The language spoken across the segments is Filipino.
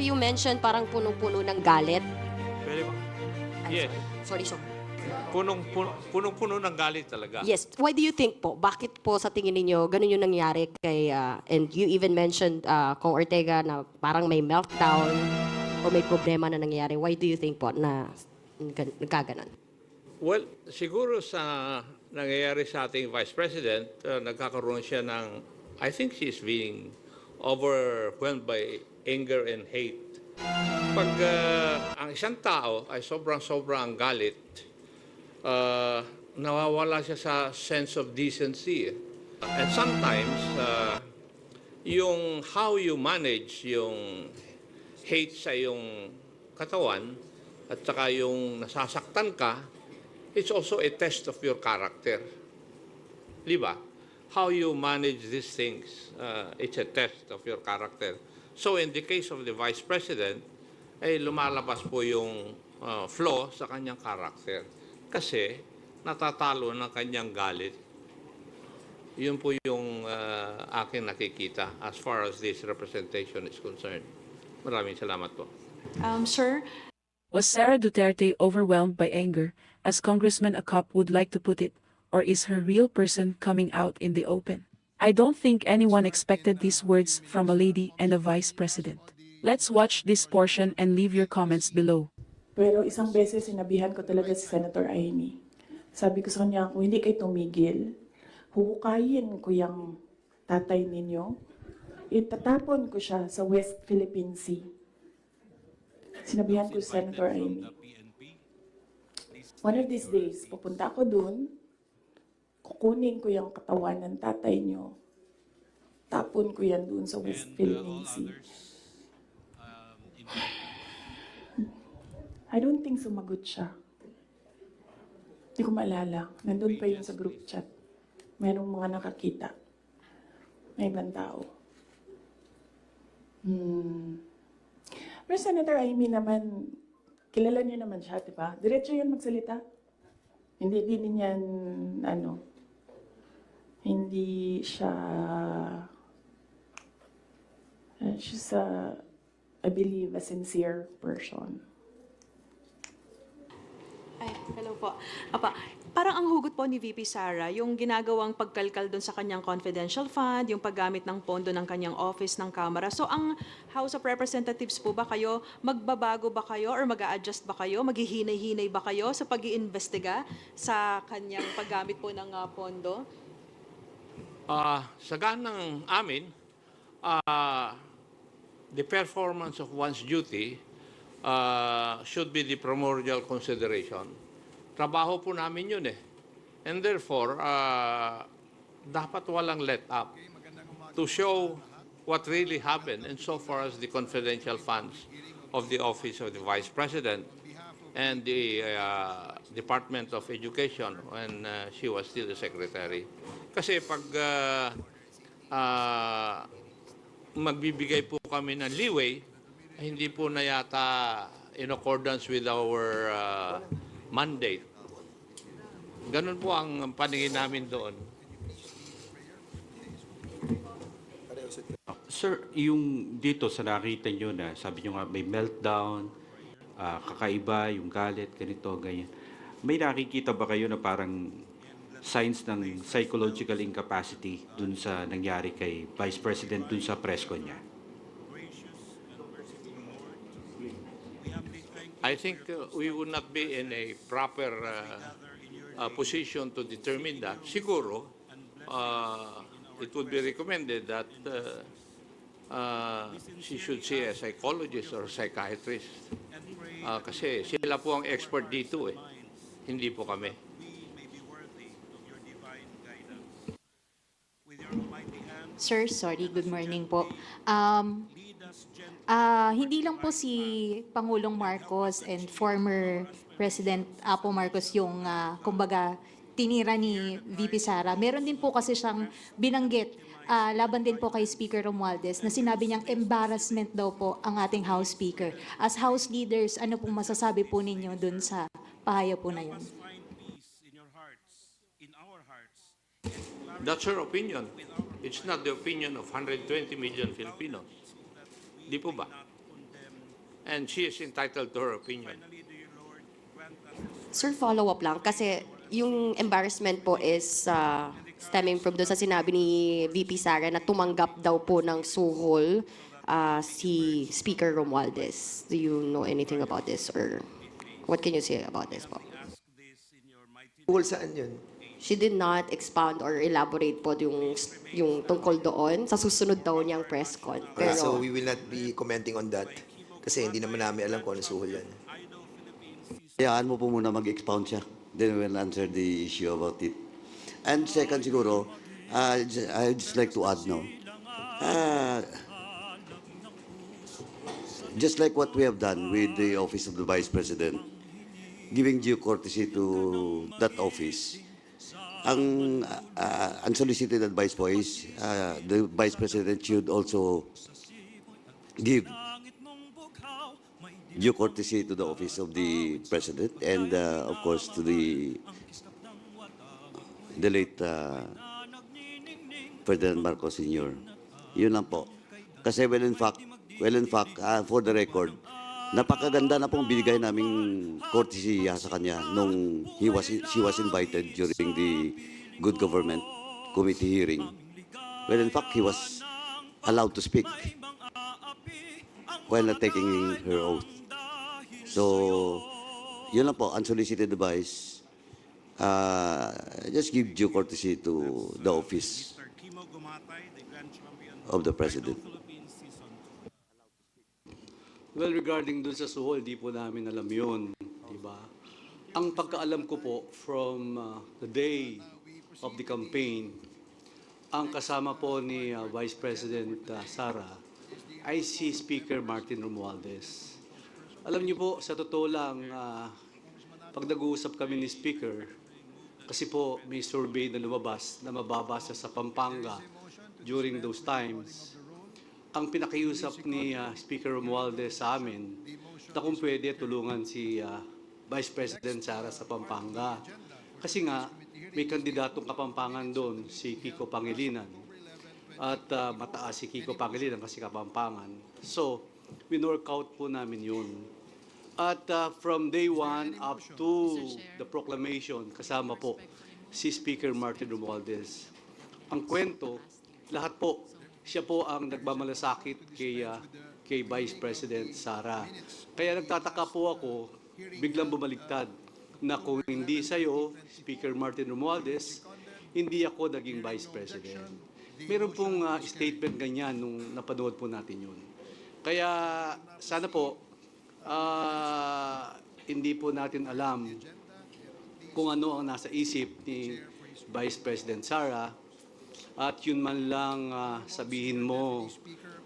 You mentioned parang punong-puno ng galit. Pwede ba? Yes. Sorry, sorry. Punong, puno, punong-puno ng galit talaga. Yes. Why do you think po? Bakit po sa tingin ninyo ganun yung nangyari kay ah, and you even mentioned uh, Kong Ortega na parang may meltdown o may problema na nangyari. Why do you think po na nag- nagkaganon? Well, siguro sa nangyayari sa ating Vice President, uh, nagkakaroon siya ng, I think she's being overwhelmed by anger and hate. Pag uh, ang isang tao ay sobrang-sobrang galit, uh, nawawala siya sa sense of decency. And sometimes, uh, yung how you manage yung hate sa yung katawan at saka yung nasasaktan ka, it's also a test of your character. Di ba? How you manage these things, uh, it's a test of your character. So in the case of the Vice President, ay lumalabas po yung uh, flaw sa kanyang character. Kasi natatalo ng kanyang galit. Yun po yung uh, aking nakikita as far as this representation is concerned. Maraming salamat po. Um, sir, Was Sara Duterte overwhelmed by anger, as Congressman Acop would like to put it, or is her real person coming out in the open? I don't think anyone expected these words from a lady and a vice president. Let's watch this portion and leave your comments below. Pero isang beses sinabihan ko talaga si Senator Amy. Sabi ko sa kanya, kung hindi kayo tumigil, huhukayin ko yung tatay ninyo, itatapon ko siya sa West Philippine Sea. Sinabihan ko si Senator Amy. One of these days, pupunta ako dun, kukunin ko yung katawan ng tatay nyo, tapon ko yan dun sa West Philippine Sea. I don't think sumagot siya. Hindi ko maalala. Nandun pa yun sa group chat. Merong mga nakakita. May ibang tao. Hmm. Pero Senator Amy naman, kilala niyo naman siya, di ba? Diretso yun magsalita. Hindi din yan, ano, hindi siya, uh, she's a, I believe, a sincere person. ay, hello po. Apa, parang ang hugot po ni VP Sara, yung ginagawang pagkalkal doon sa kanyang confidential fund, yung paggamit ng pondo ng kanyang office ng Kamara. So ang House of Representatives po ba kayo, magbabago ba kayo or mag adjust ba kayo, maghihinay-hinay ba kayo sa pag iimbestiga sa kanyang paggamit po ng ah, pondo? Ah, sa ganang amin, ah, the performance of one's duty ah, should be the primordial consideration. Trabaho po namin yun eh. And therefore, ah, dapat walang let up to show what really happened and so far as the confidential funds of the Office of the Vice President and the uh, Department of Education when uh, she was still the secretary. Kasi pag uh, uh, magbibigay po kami ng leeway, ay hindi po na yata in accordance with our uh, mandate. Ganun po ang paningin namin doon. Sir, yung dito sa nakita nyo na sabi nyo nga may meltdown, ah, kakaiba, yung galit, ganito, ganyan. May nakikita ba kayo na parang signs ng psychological incapacity dun sa nangyari kay Vice President dun sa press con niya? I think uh, we would not be in a proper uh, uh, position to determine that. Siguro, uh, it would be recommended that uh, uh, she should see a psychologist or psychiatrist. Uh, kasi sila po ang expert dito eh. Hindi po kami. Sir, sorry, good morning po. Um, ah, hindi lang po si Pangulong Marcos and former President Apo Marcos yung, ah, kumbaga, tinira ni VP Sara. Meron din po kasi siyang binanggit ah, laban din po kay Speaker Romualdez na sinabi niyang embarrassment daw po ang ating House Speaker. As House leaders, ano pong masasabi po ninyo dun sa pahayag po na yun? That's her opinion. It's not the opinion of 120 million Filipinos. Di po ba? and she is entitled to her opinion. Sir, follow-up lang. Kasi yung embarrassment po is uh, stemming from doon sa sinabi ni VP Sara na tumanggap daw po ng suhol uh, si Speaker Romualdez. Do you know anything about this or what can you say about this po? Tungkol saan yun? She did not expound or elaborate po yung, yung tungkol doon sa susunod daw niyang press con. Okay, so Pero, we will not be commenting on that. Kasi hindi naman namin alam kung ano suhol yan. Hayaan mo po muna mag-expound siya. Then we'll answer the issue about it. And second siguro, uh, I'd just like to add now, uh, just like what we have done with the office of the Vice President, giving due courtesy to that office, ang uh, unsolicited advice po is uh, the Vice President should also give due courtesy to the office of the President and uh, of course to the the late uh, Ferdinand Marcos Sr. Yun lang po. Kasi well in fact, well in fact, uh, for the record, napakaganda na pong binigay naming courtesy sa kanya nung he was, she was invited during the Good Government Committee hearing. Well, in fact, he was allowed to speak while not taking her oath. So, yun lang po, unsolicited advice. Uh, just give due courtesy to the office of the President. Well, regarding dun sa suhol, di po namin alam yun. Di ba? Ang pagkaalam ko po from uh, the day of the campaign, ang kasama po ni uh, Vice President uh, Sara ay si Speaker Martin Romualdez. Alam niyo po, sa totoo lang, uh, pag nag-uusap kami ni Speaker, kasi po may survey na lumabas na mababasa sa Pampanga during those times, ang pinakiusap ni uh, Speaker Romualdez sa amin na kung pwede tulungan si uh, Vice President Sara sa Pampanga. Kasi nga, may kandidatong kapampangan doon, si Kiko Pangilinan. At uh, mataas si Kiko Pangilinan kasi kapampangan. So, winork out po namin yun. At uh, from day one up to the proclamation, kasama po si Speaker Martin Romualdez. Ang kwento, lahat po, siya po ang nagmamalasakit kay, uh, kay Vice President Sara. Kaya nagtataka po ako, biglang bumaligtad, na kung hindi sa'yo, Speaker Martin Romualdez, hindi ako naging Vice President. Meron pong uh, statement ganyan nung napanood po natin yun. Kaya sana po, ah, hindi po natin alam kung ano ang nasa isip ni Vice President Sara at yun man lang ah, sabihin mo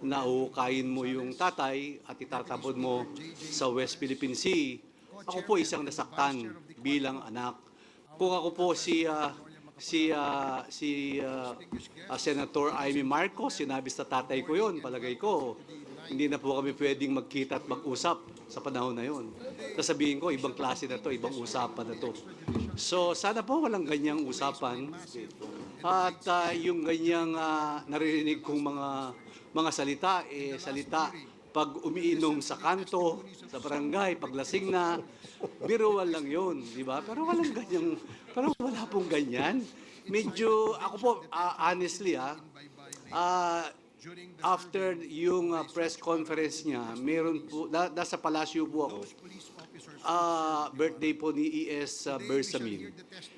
na uukayin mo yung tatay at itatapon mo sa West Philippine Sea. Ako po isang nasaktan bilang anak. Kung ako po si ah, si ah, si ah, ah, Senator Amy Marcos, sinabi sa tatay ko yon, palagay ko. Hindi na po kami pwedeng magkita at mag-usap sa panahon na yon. Sasabihin ko, ibang klase na to, ibang usapan na to. So, sana po walang ganyang usapan. At ah, yung ganyang ah, naririnig kong mga mga salita, eh, salita pag umiinom sa kanto, sa barangay, paglasing na, biruan lang yun, di ba? Pero walang ganyang, pero wala pong ganyan. Medyo, ako po, ah, honestly, ah, ah, after yung ah, press conference niya, meron po, na, nasa palasyo po ako, ah, birthday po ni E.S. uh, Bersamin.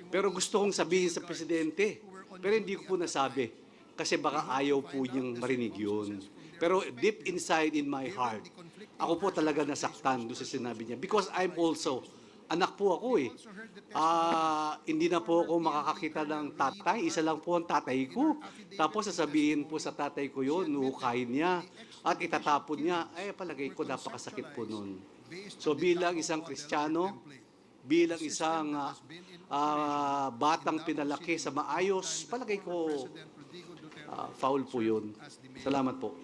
Pero gusto kong sabihin sa presidente, pero hindi ko po nasabi. Kasi baka ayaw po niyang marinig yun. Pero deep inside in my heart, ako po talaga nasaktan doon sa sinabi niya. Because I'm also, anak po ako eh. Ah, hindi na po ako makakakita ng tatay. Isa lang po ang tatay ko. Tapos sasabihin po sa tatay ko yun, nuhukayin niya. At itatapon niya. Ay, palagay ko napakasakit po nun. So bilang isang Kristiyano, bilang isang ah, ah, batang pinalaki sa maayos, palagay ko ah, foul po yun. Salamat po.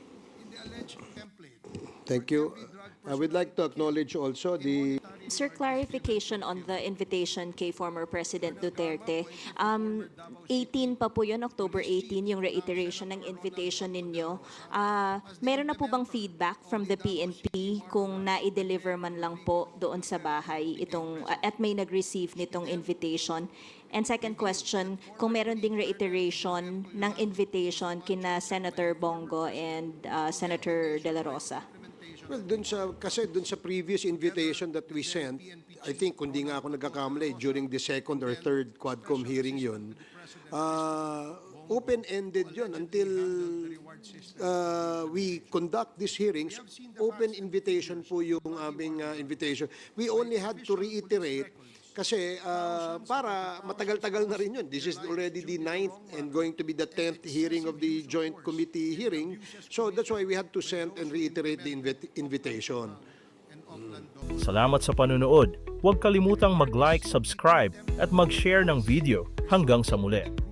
Thank you. I would like to acknowledge also the Sir, clarification on the invitation kay former President Duterte. Um, 18 pa po yun, October 18, yung reiteration ng invitation ninyo. Ah, meron na po bang feedback from the PNP kung na-deliver man lang po doon sa bahay itong, at may nag-receive nitong invitation? And second question, kung meron ding reiteration ng invitation kina Senator Bongo and ah, Senator De La Rosa? Well, dun sa, kasi dun sa previous invitation that we sent, I think, kundi nga ako nagkakamali, during the second or third Quadcom hearing yun, uh, open-ended yun until uh, we conduct these hearings, open invitation po yung aming uh, invitation. We only had to reiterate kasi uh, para matagal-tagal na rin yun. This is already the ninth and going to be the tenth hearing of the joint committee hearing. So that's why we had to send and reiterate the invit- invitation. Salamat sa panunood. Huwag kalimutang mag-like, subscribe at mag-share ng video. Hanggang sa muli.